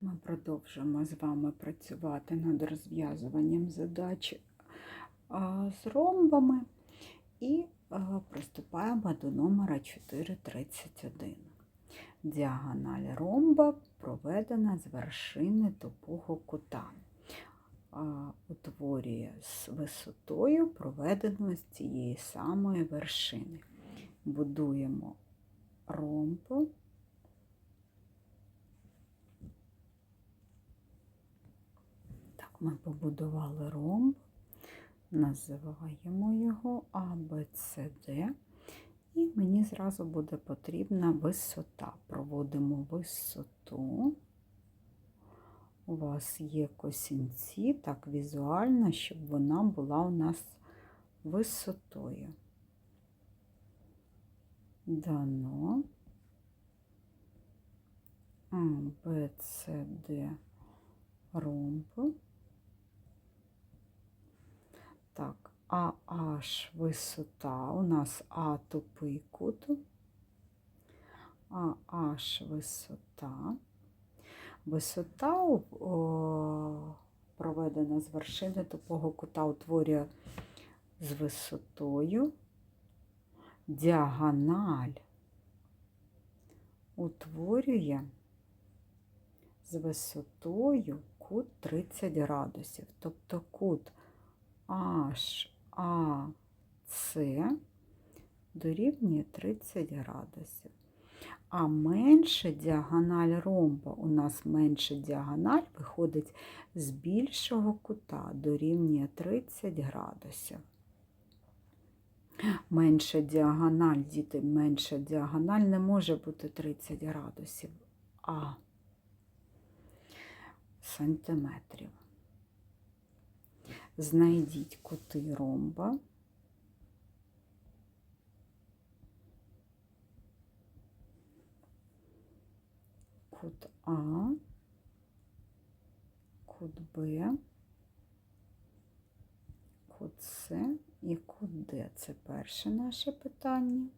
Ми продовжуємо з вами працювати над розв'язуванням задач з ромбами і приступаємо до номера 431. Діагональ ромба проведена з вершини тупого кута. Утворює з висотою, проведеною з цієї самої вершини. Будуємо ромб. Так, ми побудували ромб, називаємо його ABCD. І мені зразу буде потрібна висота. Проводимо висоту. У вас є косінці, так візуально, щоб вона була у нас висотою. Дано. А, Б, С, Д ромб. Так, АH висота. У нас А тупий кут. АH висота. Висота о, проведена з вершини тупого кута утворює з висотою. Діагональ утворює з висотою кут 30 градусів. Тобто кут HAC дорівнює 30 градусів. А менша діагональ ромба, у нас менша діагональ виходить з більшого кута, дорівнює 30 градусів. Менша діагональ, діти, менша діагональ не може бути 30 градусів, а сантиметрів. Знайдіть кути ромба. Кут А, кут Б, кут С і кут Д. Це перше наше питання,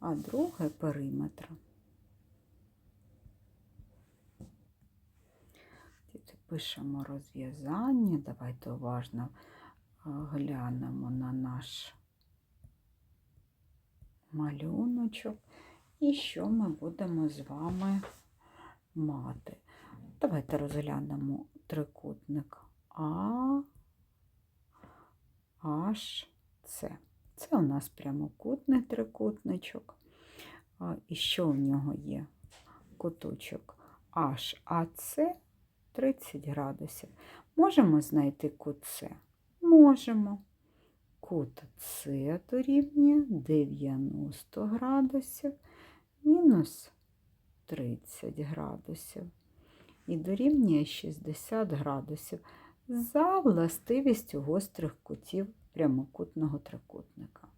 а друге периметр. Пишемо розв'язання. Давайте уважно глянемо на наш малюночок. І що ми будемо з вами мати? Давайте розглянемо трикутник А, H, С. Це у нас прямокутний трикутничок. І що в нього є? Куточок HAC 30 градусів. Можемо знайти кут С? Можемо. Кут С дорівнює 90 градусів мінус 30 градусів. І дорівнює 60 градусів за властивістю гострих кутів прямокутного трикутника.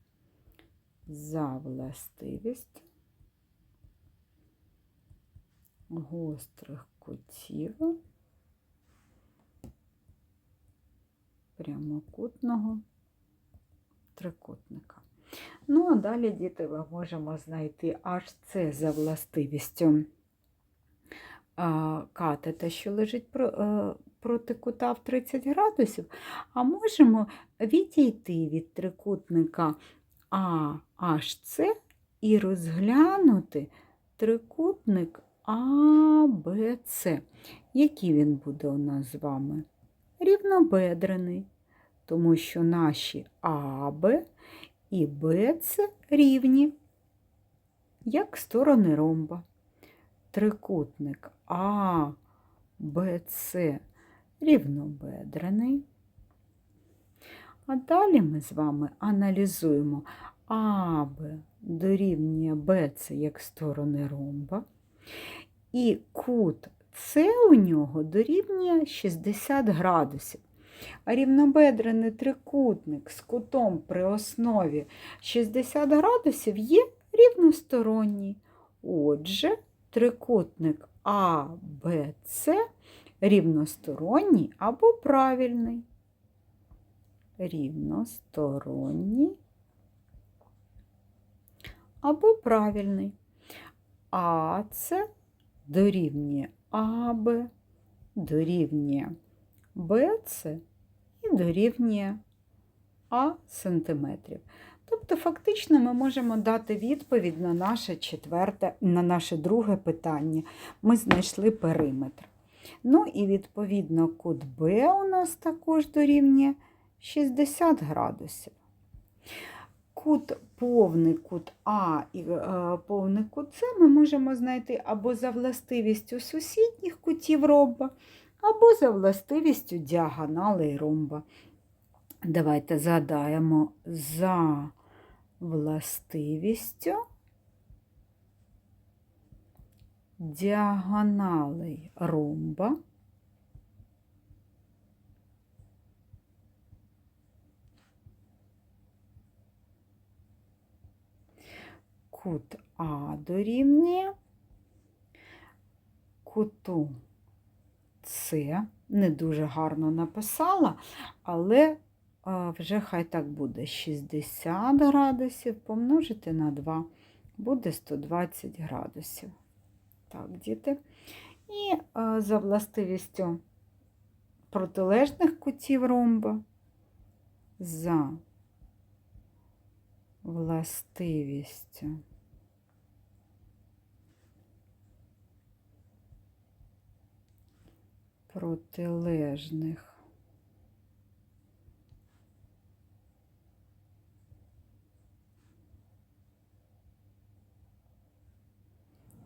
За властивістю гострих кутів прямокутного трикутника. Ну, а далі, діти, ми можемо знайти аж це за властивістю катета, що лежить проти кута в 30 градусів, а можемо відійти від трикутника AHC і розглянути трикутник ABC. Який він буде у нас з вами? Рівнобедрений, тому що наші АБ і БЦ рівні, як сторони ромба. Трикутник А, БЦ рівнобедрений. А далі ми з вами аналізуємо АБ дорівнює БЦ як сторони ромба. І кут С у нього дорівнює 60 градусів. А рівнобедрений трикутник з кутом при основі 60 градусів є рівносторонній. Отже, трикутник АБЦ рівносторонній або правильний. Рівносторонній або правильний. А це дорівнює АБ дорівнює БЦ і дорівнює А сантиметрів. Тобто, фактично, ми можемо дати відповідь на наше четверте, на наше друге питання. Ми знайшли периметр. Ну і відповідно кут Б у нас також дорівнює 60 градусів. Кут повний кут А і е, повний кут С ми можемо знайти або за властивістю сусідніх кутів ромба, або за властивістю діагоналей ромба. Давайте згадаємо за властивістю діагоналей ромба. Кут А дорівнює куту С. Не дуже гарно написала, але вже хай так буде 60 градусів помножити на 2, буде 120 градусів. Так, діти. І а, за властивістю протилежних кутів ромба, за властивістю протилежних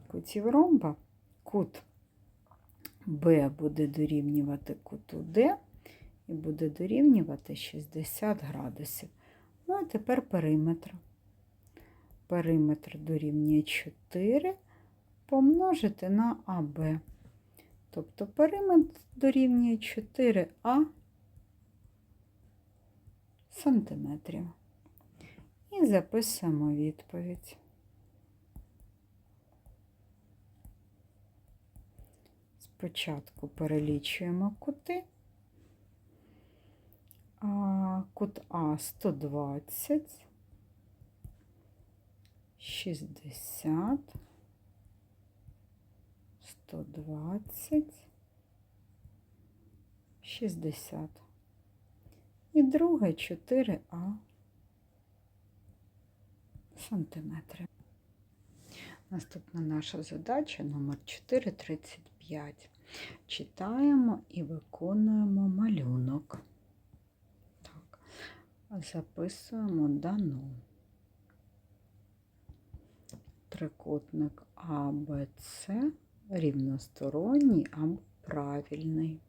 кутів ромба, кут Б буде дорівнювати куту Д і буде дорівнювати 60 градусів. Ну, а тепер периметр. Периметр дорівнює 4 помножити на АБ. Тобто периметр дорівнює 4А сантиметрів. І записуємо відповідь. Спочатку перелічуємо кути. Кут А 120, 60, 120, 60. І друге 4А сантиметри. Наступна наша задача номер 435. Читаємо і виконуємо малюнок. Так, записуємо дано. Трикутник АБЦ рівносторонній або правильний.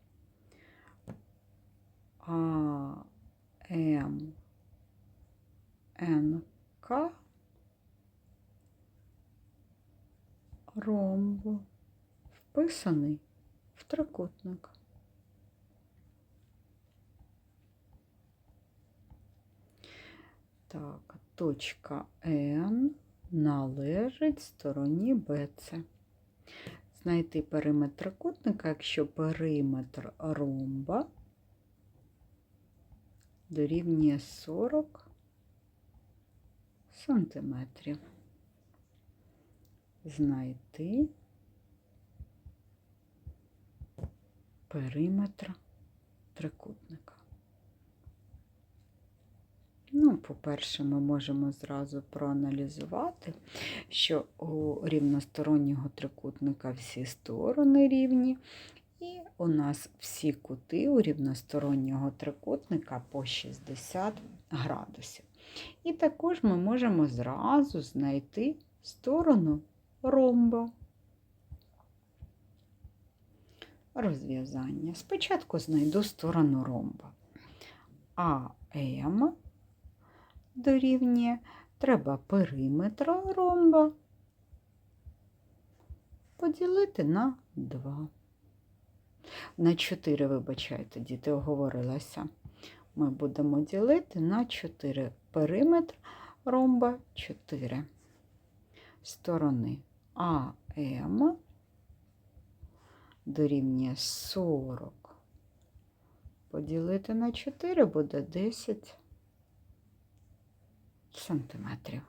А М НК ромбу вписаний в трикутник. Так, точка N належить стороні BC. Знайти периметр трикутника, якщо периметр ромба дорівнює 40 сантиметрів. Знайти периметр трикутника. Ну, по-перше, ми можемо зразу проаналізувати, що у рівностороннього трикутника всі сторони рівні, і у нас всі кути у рівностороннього трикутника по 60 градусів. І також ми можемо зразу знайти сторону ромба. Розв'язання. Спочатку знайду сторону ромба. АМ дорівнює, треба периметр ромба поділити на 2. На 4, вибачайте, діти оговорилася. Ми будемо ділити на 4 периметр ромба 4 сторони АМ дорівнює 40. Поділити на 4 буде 10 сантиметрів.